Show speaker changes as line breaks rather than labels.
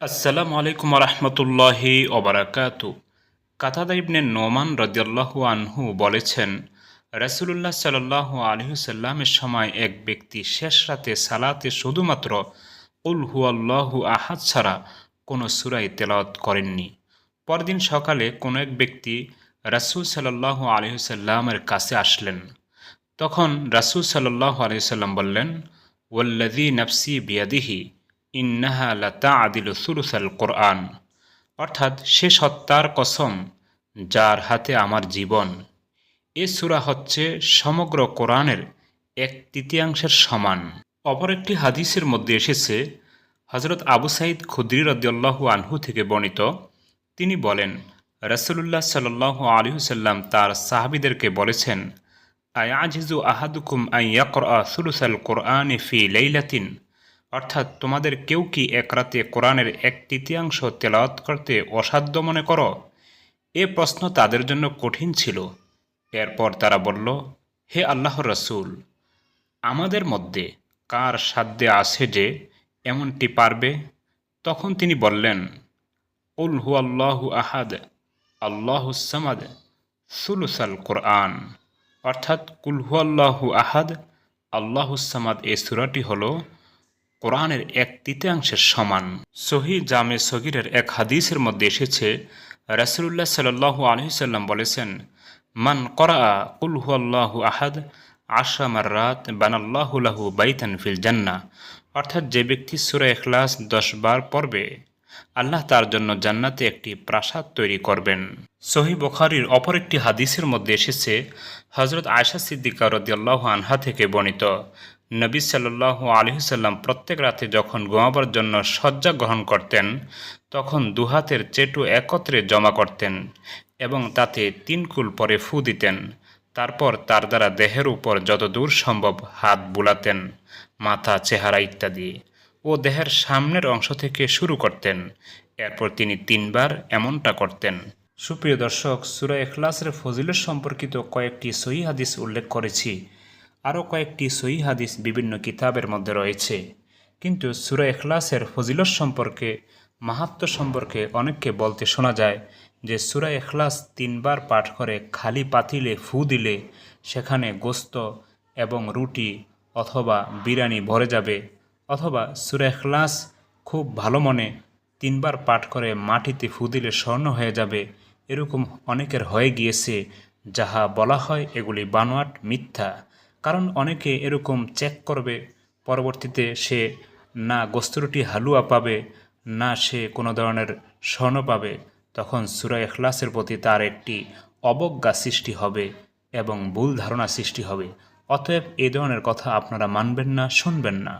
আসসালামু আলাইকুম রহমতুল্লাহি ওবরাকাত কাতাদা ইবনে নোমান রদিয়াল্লাহু আনহু বলেছেন, রাসুলুল্লাহ সাল্লাহ আলহিসাল্লামের সময় এক ব্যক্তি শেষ রাতে সালাতে শুধুমাত্র উল হুয়াল্লাহু আহাদ ছাড়া কোনো সুরাই তেলাওয়াত করেননি। পরদিন সকালে কোনো এক ব্যক্তি রাসুল সাল্লাহ আলহিসাল্লামের কাছে আসলেন। তখন রাসুল সাল্লাহ আলহিসাল্লাম বললেন ওয়াল্লাদি নফসি বিয়াদিহি ইন্নাহা লতা আদিল সুলুসাল কোরআন। অর্থাৎ সে সত্তার কসম যার হাতে আমার জীবন। এ সুরা হচ্ছে সমগ্র কোরআনের এক তৃতীয়াংশের সমান। অপর একটি হাদিসের মধ্যে এসেছে হজরত আবু সাইদ খুদ্রি রদ্দাল্লাহু আনহু থেকে বর্ণিত। তিনি বলেন রসুল্লাহ সাল্লাহ আলিহুসাল্লাম তার সাহাবিদেরকে বলেছেন, আয়াজিজু আহাদুকুম আইয়াকর সুলুসাল কোরআন ফি লাইলাতিন অর্থাৎ তোমাদের কেউ কি এক রাতে কোরআনের এক তৃতীয়াংশ তেলাওয়াত করতে অসাধ্য মনে করো? এ প্রশ্ন তাদের জন্য কঠিন ছিল। এরপর তারা বলল, হে আল্লাহ রসুল, আমাদের মধ্যে কার সাধ্যে আছে যে এমনটি পারবে? তখন তিনি বললেন উল হু আল্লাহু আহাদ আল্লাহুসামাদ সুলুসাল কোরআন। অর্থাৎ কুলহু আল্লাহু আহাদ আল্লাহুসামাদ এ সুরাটি হলো কোরআনের এক তৃতীয়াংশের সমান। সহি জামে সগিরের এক হাদিসের মধ্যে এসেছে রাসুল্লাহ সাল্লাহ আলহিসাল্লাম বলেছেন, মান করা কুলহু আল্লাহু আহাদ আশা মার্রাত বানাল্লাহুলাহু বাইতান ফিল জান্না অর্থাৎ যে ব্যক্তি সুরা এখলাস দশ বার পড়বে, আল্লাহ তার জন্য জান্নাতে একটি প্রাসাদ তৈরি করবেন। সহি বখারির অপর একটি হাদিসের মধ্যে এসেছে হজরত আয়সা সিদ্দিকা রদিয়াল্লাহ আনহা থেকে বর্ণিত নবী সাল্লাহ আলহিসাল্লাম প্রত্যেক রাতে যখন ঘুমাবার জন্য শয্যা গ্রহণ করতেন, তখন দুহাতের চেটু একত্রে জমা করতেন এবং তাতে তিন কুল পরে ফু দিতেন। তারপর তার দ্বারা দেহের উপর যত দূর সম্ভব হাত বুলাতেন, মাথা, চেহারা ইত্যাদি, ও দেহের সামনের অংশ থেকে শুরু করতেন। এরপর তিনি তিনবার এমনটা করতেন। সুপ্রিয় দর্শক, সুরা এখলাসের ফজিলত সম্পর্কিত কয়েকটি সহি হাদিস উল্লেখ করেছি। আরও কয়েকটি সহি হাদিস বিভিন্ন কিতাবের মধ্যে রয়েছে। কিন্তু সুরা এখলাসের ফজিলত সম্পর্কে, মাহাত্ম সম্পর্কে অনেককে বলতে শোনা যায় যে সুরা এখলাস তিনবার পাঠ করে খালি পাতিলে ফু দিলে সেখানে গোস্ত এবং রুটি অথবা বিরিয়ানি ভরে যাবে। অথবা সুরা এখলাস খুব ভালো মনে তিনবার পাঠ করে মাটিতে ফু দিলে স্বর্ণ হয়ে যাবে। এরকম অনেকের হয়ে গিয়েছে, যাহা বলা হয় এগুলি বানোয়াট মিথ্যা। কারণ অনেকে এরকম চেক করবে, পরবর্তীতে সে না গোস্তরুটি হালুয়া পাবে, না সে কোনো ধরনের স্বর্ণ পাবে, তখন সুরা এখলাসের প্রতি তার একটি অবজ্ঞা সৃষ্টি হবে এবং ভুল ধারণা সৃষ্টি হবে। অতএব এ ধরনের কথা আপনারা মানবেন না, শুনবেন না।